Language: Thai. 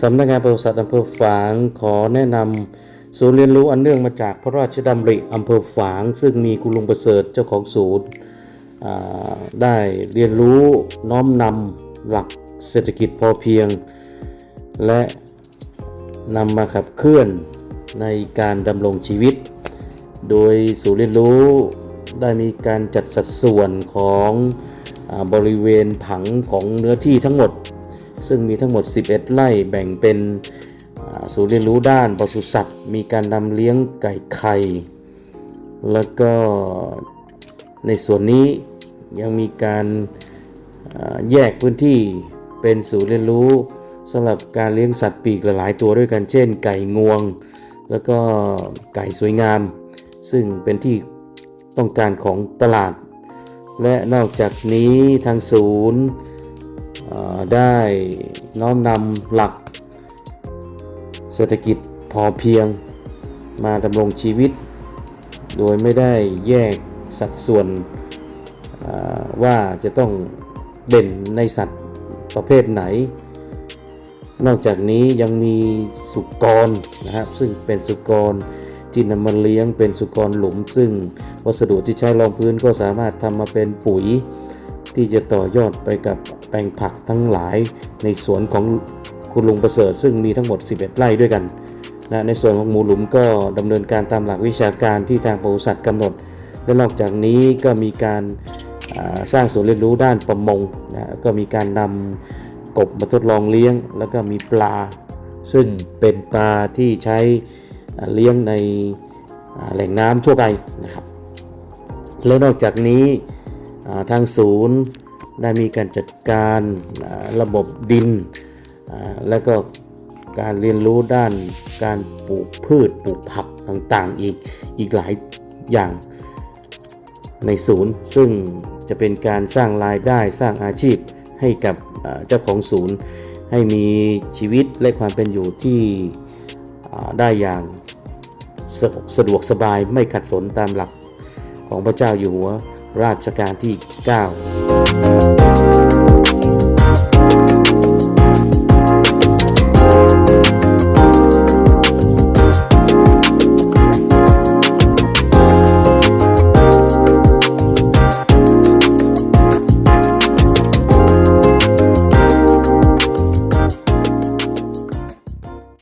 สำนักงานปศุสัตว์อำเภอฝางขอแนะนำศูนย์เรียนรู้อันเนื่องมาจากพระราชดำริอำเภอฝาง ซึ่งมีคุณลุงประเสริฐเจ้าของศูนย์ได้เรียนรู้น้อมนำหลักเศรษฐกิจพอเพียง และนำมาขับเคลื่อนในการดำรงชีวิต โดยศูนย์เรียนรู้ได้มีการจัดสัดส่วนของอบริเวณผังของเนื้อที่ทั้งหมด ซึ่งมีทั้งหมด 11 ไร่แบ่งเป็นศูนย์เรียนรู้ด้านปศุสัตว์ มีการนำเลี้ยงไก่ไข่ แล้วก็ในส่วนนี้ยังมีการแยกพื้นที่เป็นศูนย์เรียนรู้สำหรับการเลี้ยงสัตว์ปีกหลายตัวด้วยกันเช่น ไก่งวง แล้วก็ไก่สวยงาม ซึ่งเป็นที่ต้องการของตลาด และนอกจากนี้ทางศูนย์ ได้น้อมนำหลักเศรษฐกิจพอเพียงมาดำรงชีวิต โดยไม่ได้แยกสัดส่วนว่าจะต้องเด่นในสัตว์ประเภทไหน นอกจากนี้ยังมีสุกรนะครับซึ่งเป็นสุกรที่นำมาเลี้ยงเป็นสุกรหลุม ซึ่งวัสดุที่ใช้รองพื้นก็สามารถทำมาเป็นปุ๋ย ที่จะต่อยอดไปกับแปลงผักทั้งหลายในสวนของคุณลุงประเสริฐ ซึ่งมีทั้งหมด 11 ไร่ด้วยกันนะในส่วนของหมูหลุมก็ดำเนินการตามหลักวิชาการที่ทางปศุสัตว์กำหนด และนอกจากนี้ก็มีการสร้างศูนย์เรียนรู้ด้านประมงนะก็มีการนำกบมาทดลองเลี้ยง แล้วก็มีปลา ซึ่งเป็นปลาที่ใช้เลี้ยงในแหล่งน้ำทั่วไปนะครับ และนอกจากนี้ ทางศูนย์ได้มีการจัดการระบบดิน และก็การเรียนรู้ด้านการปลูกพืชปลูกผักต่างๆ อีกอีกหลายอย่างในศูนย์ ซึ่งจะเป็นการสร้างรายได้สร้างอาชีพให้กับเจ้าของศูนย์ ให้มีชีวิตและความเป็นอยู่ที่ได้อย่างสสะดวกสบายไม่ขัดสนตามหลักของพระเจ้าอยู่หัว ราชการที่ 9